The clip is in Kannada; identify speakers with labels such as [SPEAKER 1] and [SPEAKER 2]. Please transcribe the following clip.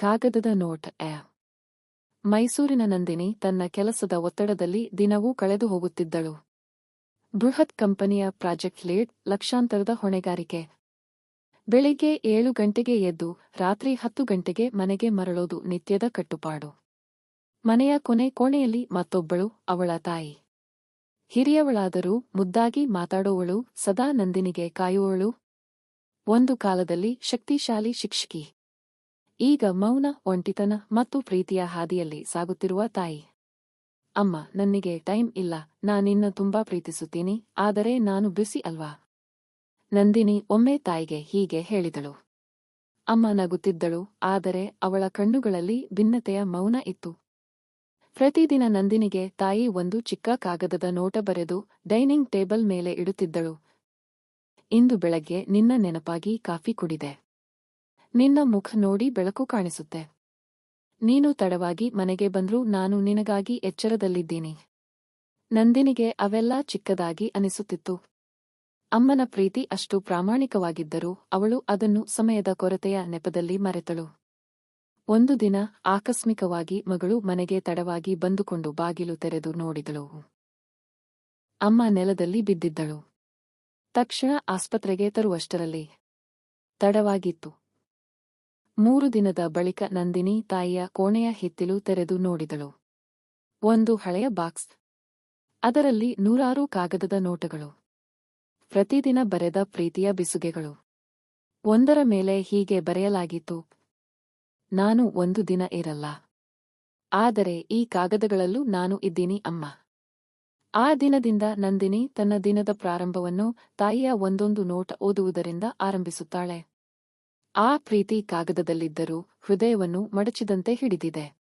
[SPEAKER 1] ಕಾಗದದ ನೋಟ್ ಎ. ಮೈಸೂರಿನ ನಂದಿನಿ ತನ್ನ ಕೆಲಸದ ಒತ್ತಡದಲ್ಲಿ ದಿನವೂ ಕಳೆದು ಹೋಗುತ್ತಿದ್ದಳು. ಬೃಹತ್ ಕಂಪನಿಯ ಪ್ರಾಜೆಕ್ಟ್ ಲೀಡ್ ಲಕ್ಷಾಂತರದ ಹೊಣೆಗಾರಿಕೆ. ಬೆಳಿಗ್ಗೆ ಏಳು ಗಂಟೆಗೆ ಎದ್ದು ರಾತ್ರಿ ಹತ್ತು ಗಂಟೆಗೆ ಮನೆಗೆ ಮರಳೋದು ನಿತ್ಯದ ಕಟ್ಟುಪಾಡು. ಮನೆಯ ಕೊನೆ ಕೋಣೆಯಲ್ಲಿ ಮತ್ತೊಬ್ಬಳು, ಅವಳ ತಾಯಿ. ಹಿರಿಯವಳಾದರೂ ಮುದ್ದಾಗಿ ಮಾತಾಡುವಳು, ಸದಾ ನಂದಿನಿಗೆ ಕಾಯುವಳು. ಒಂದು ಕಾಲದಲ್ಲಿ ಶಕ್ತಿಶಾಲಿ ಶಿಕ್ಷಕಿ. ಈಗ ಮೌನ, ಒಂಟಿತನ ಮತ್ತು ಪ್ರೀತಿಯ ಹಾದಿಯಲ್ಲಿ ಸಾಗುತ್ತಿರುವ ತಾಯಿ. ಅಮ್ಮ, ನನ್ನಿಗೆ ಟೈಮ್ ಇಲ್ಲ, ನಾನಿನ್ನ ತುಂಬಾ ಪ್ರೀತಿಸುತ್ತೀನಿ, ಆದರೆ ನಾನು ಬಿಸಿ ಅಲ್ವಾ? ನಂದಿನಿ ಒಮ್ಮೆ ತಾಯಿಗೆ ಹೀಗೆ ಹೇಳಿದಳು. ಅಮ್ಮ ನಗುತ್ತಿದ್ದಳು, ಆದರೆ ಅವಳ ಕಣ್ಣುಗಳಲ್ಲಿ ಭಿನ್ನತೆಯ ಮೌನ ಇತ್ತು. ಪ್ರತಿದಿನ ನಂದಿನಿಗೆ ತಾಯಿ ಒಂದು ಚಿಕ್ಕ ಕಾಗದದ ನೋಟ ಬರೆದು ಡೈನಿಂಗ್ ಟೇಬಲ್ ಮೇಲೆ ಇಡುತ್ತಿದ್ದಳು. ಇಂದು ಬೆಳಗ್ಗೆ ನಿನ್ನ ನೆನಪಾಗಿ ಕಾಫಿ ಕುಡಿದೆ. ನಿನ್ನ ಮುಖ ನೋಡಿ ಬೆಳಕು ಕಾಣಿಸುತ್ತೆ. ನೀನು ತಡವಾಗಿ ಮನೆಗೆ ಬಂದ್ರೂ ನಾನು ನಿನಗಾಗಿ ಎಚ್ಚರದಲ್ಲಿದ್ದೀನಿ. ನಂದಿನಿಗೆ ಅವೆಲ್ಲ ಚಿಕ್ಕದಾಗಿ ಅನಿಸುತ್ತಿತ್ತು. ಅಮ್ಮನ ಪ್ರೀತಿ ಅಷ್ಟು ಪ್ರಾಮಾಣಿಕವಾಗಿದ್ದರೂ ಅವಳು ಅದನ್ನು ಸಮಯದ ಕೊರತೆಯ ನೆಪದಲ್ಲಿ ಮರೆತಳು. ಒಂದು ದಿನ ಆಕಸ್ಮಿಕವಾಗಿ ಮಗಳು ಮನೆಗೆ ತಡವಾಗಿ ಬಂದುಕೊಂಡು ಬಾಗಿಲು ತೆರೆದು ನೋಡಿದಳು. ಅಮ್ಮ ನೆಲದಲ್ಲಿ ಬಿದ್ದಿದ್ದಳು. ತಕ್ಷಣ ಆಸ್ಪತ್ರೆಗೆ ತರುವಷ್ಟರಲ್ಲಿ ತಡವಾಗಿತ್ತು. ಮೂರು ದಿನದ ಬಳಿಕ ನಂದಿನಿ ತಾಯಿಯ ಕೋಣೆಯ ಹಿತ್ತಿಲು ತೆರೆದು ನೋಡಿದಳು. ಒಂದು ಹಳೆಯ ಬಾಕ್ಸ್. ಅದರಲ್ಲಿ ನೂರಾರು ಕಾಗದದ ನೋಟಗಳು. ಪ್ರತಿದಿನ ಬರೆದ ಪ್ರೀತಿಯ ಬಿಸುಗೆಗಳು. ಒಂದರ ಮೇಲೆ ಹೀಗೆ ಬರೆಯಲಾಗಿತ್ತು. ನಾನು ಒಂದು ದಿನ ಇರಲ್ಲ. ಆದರೆ ಈ ಕಾಗದಗಳಲ್ಲೂ ನಾನು ಇದ್ದೀನಿ ಅಮ್ಮ. ಆ ದಿನದಿಂದ ನಂದಿನಿ ತನ್ನ ದಿನದ ಪ್ರಾರಂಭವನ್ನು ತಾಯಿಯ ಒಂದೊಂದು ನೋಟ ಓದುವುದರಿಂದ ಆರಂಭಿಸುತ್ತಾಳೆ. ಆ ಪ್ರೀತಿ ಕಾಗದದಲ್ಲಿದ್ದರೂ ಹೃದಯವನ್ನು ಮಡಚಿದಂತೆ ಹಿಡಿದಿದೆ.